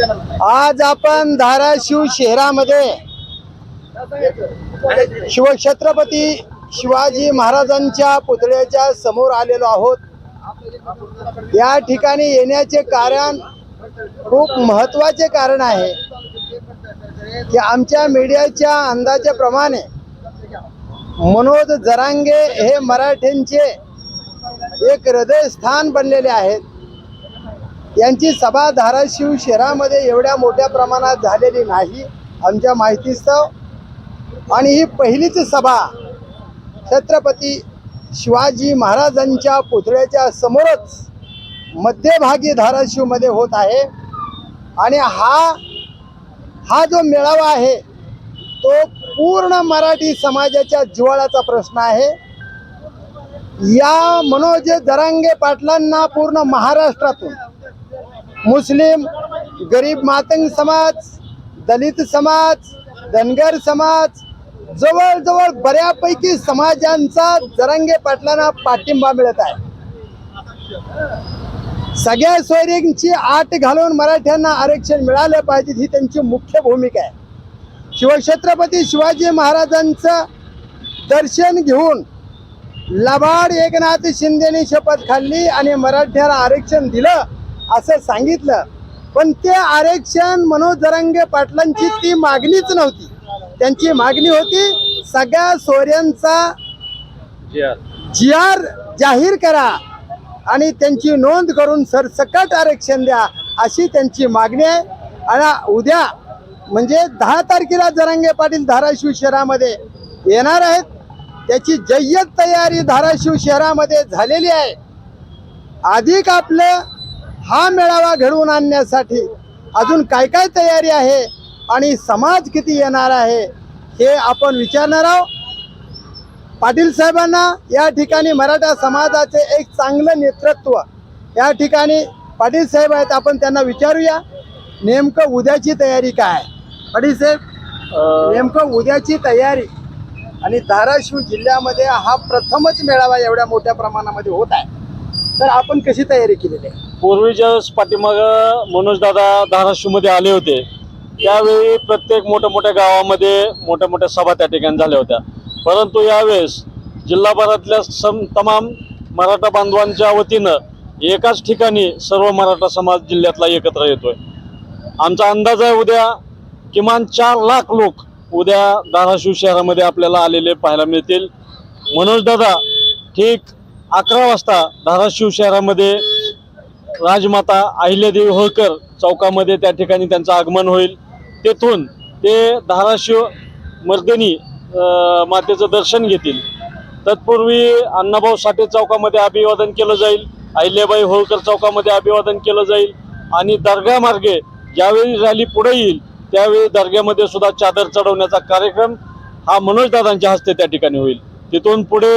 आज आपण धाराशिव शहरामध्ये शिवछत्रपती शिवाजी महाराजांच्या पुतळ्याच्या समोर आलेलो आहोत. या ठिकाणी येण्याचे कारण खूप महत्त्वाचे कारण आहे की आमच्या मीडियाच्या अंदाजाप्रमाणे मनोज जरांगे हे मराठ्यांचे एक हृदयस्थान बनलेले आहेत. यांची सभा धाराशिव शहरामध्ये एवढ्या मोठ्या प्रमाणात झालेली नाही. आमच्या माहितीस्तव आणि ही पहिलीच सभा छत्रपती शिवाजी महाराजांच्या पुतळ्याच्या समोरच मध्यभागी धाराशिवमध्ये होत आहे. आणि हा हा जो मेळावा आहे तो पूर्ण मराठी समाजाच्या जिव्हाळ्याचा प्रश्न आहे. या मनोज दरांगे पाटलांना पूर्ण महाराष्ट्रातून मुस्लिम गरीब मातंग समाज दलित समाज धनगर समाज जवळजवळ बऱ्यापैकी समाजांचा जरांगे पाटलांना पाठिंबा मिळत आहे. सगळ्या सोयरींची आट घालून मराठ्यांना आरक्षण मिळालं पाहिजे ही त्यांची मुख्य भूमिका आहे. शिवछत्रपती शिवाजी महाराजांचं दर्शन घेऊन लबाड एकनाथ शिंदेने शपथ खाल्ली आणि मराठ्याला आरक्षण दिलं असं सांगितलं. पण ते आरक्षण मनोज जरांगे पाटलांची ती मागणीच नव्हती. त्यांची मागणी होती सगळ्या सोऱ्यांचा जी आर जाहीर करा आणि त्यांची नोंद करून सरसकट आरक्षण द्या अशी त्यांची मागणी आहे. आणि उद्या म्हणजे दहा तारखेला जरांगे पाटील धाराशिव शहरामध्ये येणार आहेत. त्याची जय्यत तयारी धाराशिव शहरामध्ये झालेली आहे. अधिक आपलं हा मेळावा घडवून आणण्यासाठी अजून काय काय तयारी आहे आणि समाज किती येणार आहे हे आपण विचारणार आहोत. पाटील साहेबांना या ठिकाणी मराठा समाजाचे एक चांगलं नेतृत्व. या ठिकाणी पाटील साहेब आहेत आपण त्यांना विचारूया. नेमकं उद्याची तयारी काय? आहे? पाटील साहेब नेमकं उद्याची तयारी आणि धाराशिव जिल्ह्यामध्ये हा प्रथमच मेळावा एवढ्या मोठ्या प्रमाणामध्ये होत आहे. तर आपण कशी तयारी केलेली आहे? पूर्वीच्या पाठीमाग मनोजदादा धाराशिवमध्ये आले होते त्यावेळी प्रत्येक मोठ्या मोठ्या गावामध्ये मोठ्या मोठ्या सभा त्या ठिकाणी झाल्या होत्या. परंतु यावेळेस जिल्हाभरातल्या सम तमाम मराठा बांधवांच्या वतीनं एकाच ठिकाणी सर्व मराठा समाज जिल्ह्यातला एकत्र येतोय. आमचा अंदाज आहे उद्या किमान चार लाख लोक उद्या धाराशिव शहरामध्ये आपल्याला आलेले पाहायला मिळतील. मनोजदादा ठीक अकरा वाजता धाराशिव शहरामध्ये राजमाता अहिल्यादेवी होळकर चौकामध्ये त्या ठिकाणी त्यांचं आगमन होईल. तेथून ते धाराशिव मर्दिनी मातेचं दर्शन घेतील. तत्पूर्वी अण्णाभाऊ साठे चौकामध्ये अभिवादन केलं जाईल. अहिल्याबाई होळकर चौकामध्ये अभिवादन केलं जाईल. आणि दर्गा मार्गे ज्यावेळी रॅली पुढे येईल त्यावेळी दर्ग्यामध्ये सुद्धा चादर चढवण्याचा कार्यक्रम हा मनोजदादांच्या हस्ते त्या ठिकाणी होईल. तिथून पुढे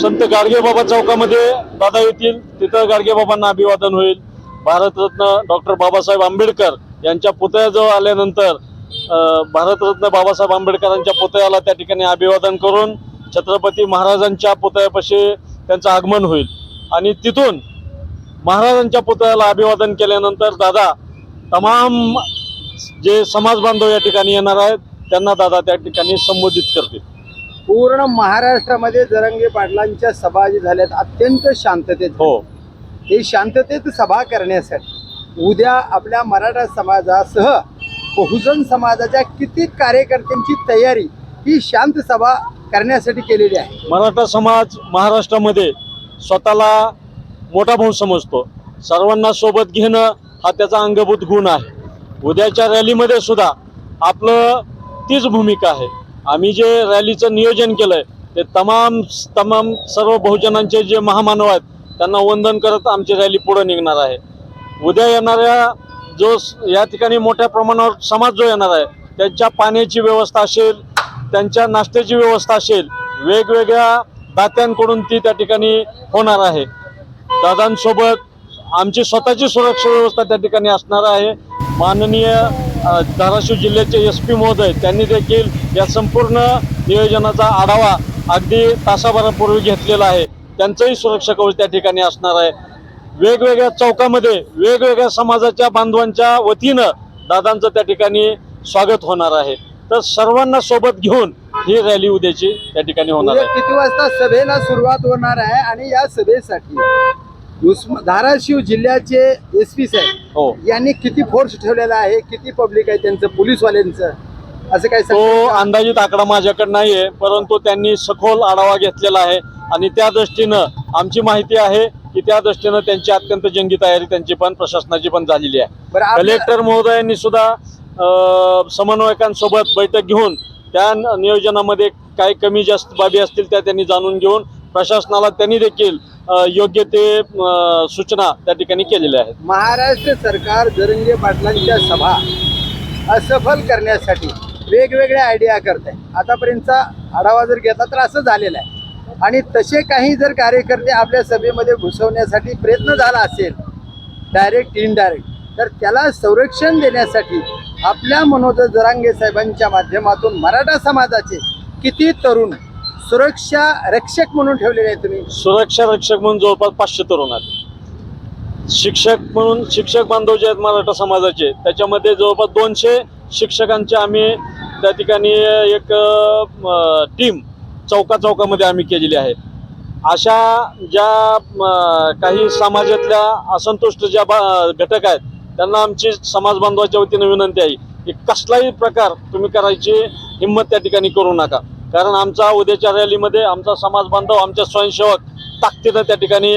संत गाडगेबाबा चौकामध्ये दादा येतील. तिथं गाडगेबाबांना अभिवादन होईल. भारतरत्न डॉक्टर बाबासाहेब आंबेडकर यांच्या पुतळ्याजवळ आल्यानंतर भारतरत्न बाबासाहेब आंबेडकरांच्या पुतळ्याला त्या ठिकाणी अभिवादन करून छत्रपती महाराजांच्या पुतळ्यापाशी त्यांचं आगमन होईल. आणि तिथून महाराजांच्या पुतळ्याला अभिवादन केल्यानंतर दादा तमाम जे समाज बांधव या ठिकाणी येणार आहेत त्यांना दादा त्या ठिकाणी संबोधित करतील. पूर्ण महाराष्ट्रामध्ये जरंगे पाटलांच्या सभा जी झाल्यात अत्यंत शांततेत हो. ही शांततेत सभा करण्यासाठी उद्या आपल्या मराठा समाजासह बहुजन समाजाच्या किती कार्यकर्त्यांची तयारी ही शांत सभा करण्यासाठी केलेली आहे. मराठा समाज महाराष्ट्रामध्ये स्वतःला मोठा भाऊ समजतो. सर्वांना सोबत घेणं हा त्याचा अंगभूत गुण आहे. उद्याच्या रॅलीमध्ये सुद्धा आपलं तीच भूमिका आहे. आम्ही जे रॅलीचं नियोजन केलंय ते तमाम तमाम सर्व बहुजनांचे जे महामानव आहेत त्यांना वंदन करत आमची रॅली पुढे निघणार आहे. उद्या येणाऱ्या जो स- या ठिकाणी मोठ्या प्रमाणावर समाज जो येणार आहे त्यांच्या पाण्याची व्यवस्था असेल त्यांच्या नाश्त्याची व्यवस्था असेल वेगवेगळ्या दात्यांकडून ती त्या ठिकाणी होणार आहे. दादांसोबत आमची स्वतःची सुरक्षा व्यवस्था त्या ठिकाणी असणार आहे. माननीय धाराशिव जिल्ह्याचे एस पी महोदय त्यांनी देखील या संपूर्ण नियोजनाचा आढावा अगदी तासाभरापूर्वी घेतलेला आहे. त्यांचंही सुरक्षा कवच त्या ठिकाणी असणार आहे. वेगवेगळ्या चौकामध्ये वेगवेगळ्या समाजाच्या बांधवांच्या वतीनं दादांचं त्या ठिकाणी स्वागत होणार आहे. तर सर्वांना सोबत घेऊन ही रॅली उद्याची त्या ठिकाणी होणार आहे. किती वाजता सभेला सुरुवात होणार आहे आणि या सभेसाठी? धाराशिव जिल्ह्याचे एस पी साहेब हो. यांनी किती फोर्स ठेवलेला आहे किती पब्लिक आहे त्यांचं पोलीसवाल्यांचं? असं काय तो? अंदाजित आकडा माझ्याकडे नाहीये परंतु त्यांनी सखोल आढावा घेतलेला आहे आणि त्या दृष्टीनं आमची माहिती आहे की त्या दृष्टीनं त्यांची अत्यंत जंगी तयारी त्यांची पण प्रशासनाची पण झालेली आहे. कलेक्टर महोदयांनी सुद्धा समन्वयकांसोबत बैठक घेऊन त्या नियोजनामध्ये काही कमी जास्त बाबी असतील त्या त्यांनी जाणून घेऊन प्रशासनाला त्यांनी देखील योग्य ते सूचना त्या ठिकाणी केलेल्या आहेत. महाराष्ट्र सरकार जरंगे पाटलांच्या सभा असफल करण्यासाठी वेगवेगळ्या आयडिया करत. आहे आतापर्यंतचा आढावा जर घेतला तर असं झालेलं आहे. आणि तसे काही जर कार्यकर्ते आपल्या सभेमध्ये घुसवण्यासाठी प्रयत्न झाला असेल डायरेक्ट इनडायरेक्ट तर त्याला संरक्षण देण्यासाठी आपल्या मनोज जरांगे साहेबांच्या माध्यमातून मराठा समाजाचे किती तरुण सुरक्षा रक्षक म्हणून ठेवलेले आहे तुम्ही? सुरक्षा रक्षक म्हणून जवळपास पाचशे तरुण आहेत. शिक्षक म्हणून शिक्षक बांधव जे आहेत मराठा समाजाचे त्याच्यामध्ये जवळपास दोनशे शिक्षकांचे आम्ही त्या ठिकाणी एक टीम चौका चौकामध्ये आम्ही केलेली आहे. अशा ज्या काही समाजातल्या असंतुष्ट ज्या बा- घटक आहेत त्यांना आमची समाज बांधवाच्या वतीनं विनंती आहे की कसलाही प्रकार तुम्ही करायची हिंमत त्या ठिकाणी करू नका. कारण आमचा उद्याच्या रॅलीमध्ये आमचा समाज बांधव आमच्या स्वयंसेवक ताकदीनं त्या ठिकाणी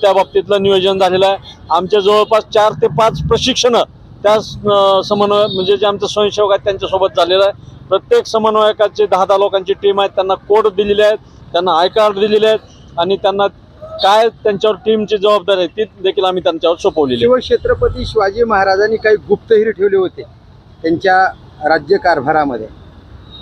त्या बाबतीतलं नियोजन झालेलं आहे. आमच्या जवळपास चार ते पाच प्रशिक्षणं त्या समन्वय म्हणजे जे आमचे स्वयंसेवक आहेत त्यांच्यासोबत झालेलं आहे. प्रत्येक समन्वयकाचे दहा दहा लोकांची टीम आहे. त्यांना कोड दिलेले आहेत त्यांना आय कार्ड दिलेले आहेत आणि त्यांना काय त्यांच्यावर टीमची जबाबदारी आहे ती देखील आम्ही त्यांच्यावर सोपवलेली आहे. शिवछत्रपती शिवाजी महाराजांनी काही गुप्तहिर ठेवले होते त्यांच्या राज्यकारभारामध्ये.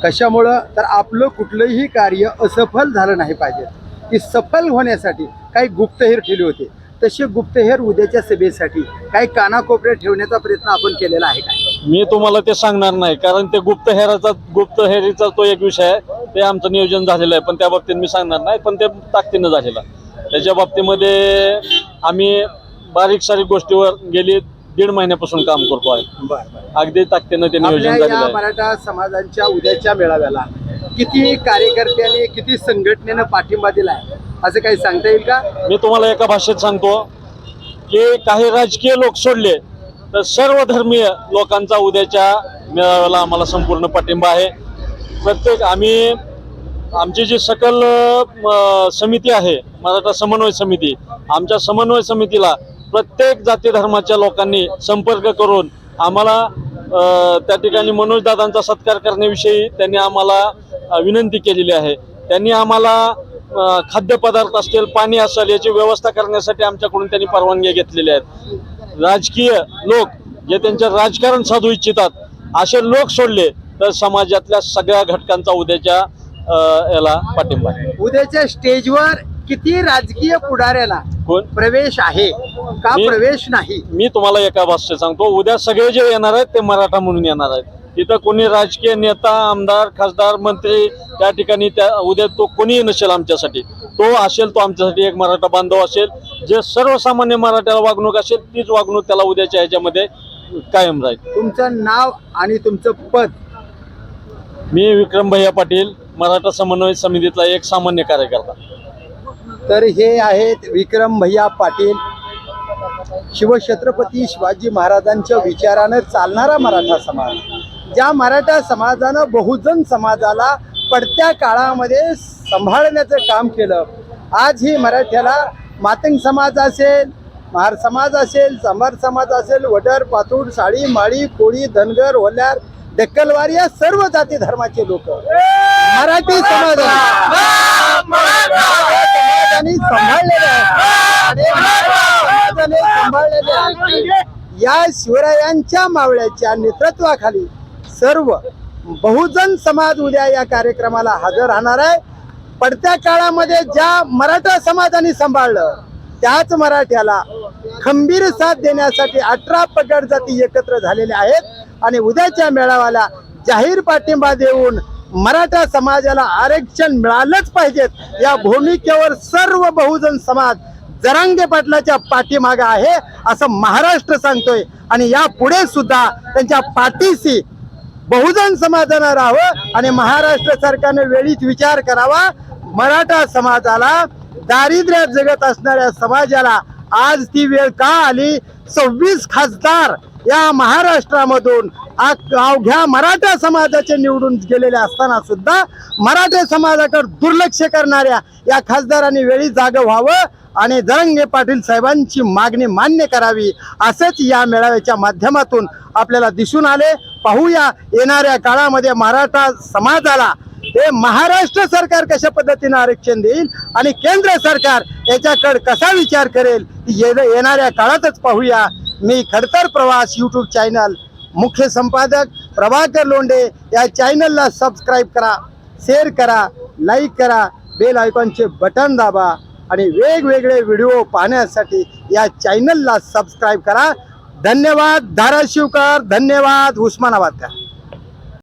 कशामुळं? तर आपलं कुठलंही कार्य असफल झालं नाही पाहिजे. ती सफल होण्यासाठी काही गुप्तहेर ठेवले होते. तसे गुप्तहेर उद्याच्या सभेसाठी काही कानाकोपऱ्यात ठेवण्याचा प्रयत्न आपण केलेला आहे काय मी तुम्हाला ते सांगणार नाही कारण ते गुप्तहेराचा गुप्तहेरीचा तो एक विषय आहे. ते आमचं नियोजन झालेलं आहे पण त्या बाबतीत मी सांगणार नाही पण ते ताकदीनं झालेलं त्याच्या बाबतीमध्ये आम्ही बारीक सारीक गोष्टीवर गेली दीड महिन्यापासून काम करतो आहे. अगदी ताकदीनं ते आपल्या नियोजन झालेलं या आहे. मराठा समाजांच्या उद्याच्या मेळाव्याला किती कार्यकर्त्यांनी किती संघटनेनं पाठिंबा दिला आहे असं काही सांगता येईल का? मी तुम्हाला एका भाषेत सांगतो की काही राजकीय लोक सोडले तर सर्व धर्मीय लोकांचा उद्याच्या मेळाव्याला आम्हाला संपूर्ण पाठिंबा आहे. प्रत्येक आम्ही आमची जी सकल अ, समिती आहे मराठा समन्वय समिती आमच्या समन्वय समितीला प्रत्येक जाती धर्माच्या लोकांनी संपर्क करून आम्हाला त्या ठिकाणी मनोजदादांचा सत्कार करण्याविषयी त्यांनी आम्हाला विनंती केलेली आहे. त्यांनी आम्हाला खाद्यपदार्थ असतील पाणी असेल याची व्यवस्था करण्यासाठी आमच्याकडून त्यांनी परवानगी घेतलेल्या आहेत. राजकीय लोक जे त्यांचे राजकारण साधू इच्छितात असे लोक सोडले तर समाजातल्या सगळ्या घटकांचा उद्याच्या याला पाठिंबा उद्याच्या स्टेजवर किती राजकीय पुढाऱ्याला कोण? प्रवेश आहे? का मी- प्रवेश नाही? मी तुम्हाला एका भाषेत सांगतो उद्या सगळे जे येणार आहेत ते मराठा म्हणून येणार आहेत. तिथं कोणी राजकीय नेता आमदार खासदार मंत्री त्या ठिकाणी त्या उद्या तो कोणीही नसेल आमच्यासाठी. तो असेल तो आमच्यासाठी एक मराठा बांधव असेल. जे सर्वसामान्य मराठ्याला वागणूक असेल तीच वागणूक त्याला उद्याच्या ह्याच्यामध्ये कायम राहील. तुमचं नाव आणि तुमचं पद? मी विक्रम भैया पाटील मराठा समन्वय समितीतला एक सामान्य कार्यकर्ता. तर हे आहेत विक्रम भैया पाटील शिवछत्रपती शिवाजी महाराजांच्या विचारानं चालणारा मराठा समाज ज्या मराठा समाजानं बहुजन समाजाला पडत्या काळामध्ये सांभाळण्याचं काम केलं आज ही मराठ्याला मातंग समाज असेल महार समाज असेल समार समाज असेल वडर पातूर साळी माळी कोळी धनगर होल्यार डक्कलवार या सर्व जाती धर्माचे लोक मराठी समाज त्यांनी सांभाळलेले आहे सांभाळलेले आहे. या शिवरायांच्या मावळ्याच्या नेतृत्वाखाली सर्व बहुजन समाज उद्या या कार्यक्रमाला हजर राहणार आहे. पडत्या काळामध्ये ज्या मराठा समाजाने सांभाळलं त्याच मराठ्याला खंबीर साथ देण्यासाठी अठरा पगड जाती एकत्र झालेल्या आहेत. आणि उद्याच्या मेळाव्याला जाहीर पाठिंबा देऊन मराठा समाजाला आरक्षण मिळालंच पाहिजेत या भूमिकेवर सर्व बहुजन समाज जरांगे पाटलाच्या पाठीमागे आहे असं महाराष्ट्र सांगतोय. आणि या पुढे सुद्धा त्यांच्या पाठीशी बहुजन समाजानं राहावं आणि महाराष्ट्र सरकारने वेळीच विचार करावा. मराठा समाजाला दारिद्र्यात जगत असणाऱ्या समाजाला आज ती वेळ का आली? सव्वीस खासदार या महाराष्ट्रामधून आ- अवघ्या मराठा समाजाचे निवडून गेलेले असताना सुद्धा मराठा समाजाकडे दुर्लक्ष करणाऱ्या या खासदारांनी वेळी जाग व्हावं आणि जरंगे पाटील साहेबांची मागणी मान्य करावी असंच या मेळाव्याच्या माध्यमातून आपल्याला दिसून आले. पाहूया येणाऱ्या काळामध्ये मराठा समाजाला हे महाराष्ट्र सरकार कशा पद्धतीने आरक्षण देईल आणि केंद्र सरकार याच्याकडे कसा विचार करेल? ये- येणाऱ्या काळातच पाहूया. मी खडतर प्रवास यूट्यूब चॅनल मुख्य संपादक प्रभाकर लोंढे या चॅनलला सबस्क्राईब करा शेअर करा लाईक करा बेल आयकॉनचे बटन दाबा आणि वेगवेगळे व्हिडिओ पाहण्यासाठी या चॅनलला सबस्क्राईब करा. धन्यवाद धाराशिवकर धन्यवाद उस्मानाबादकर.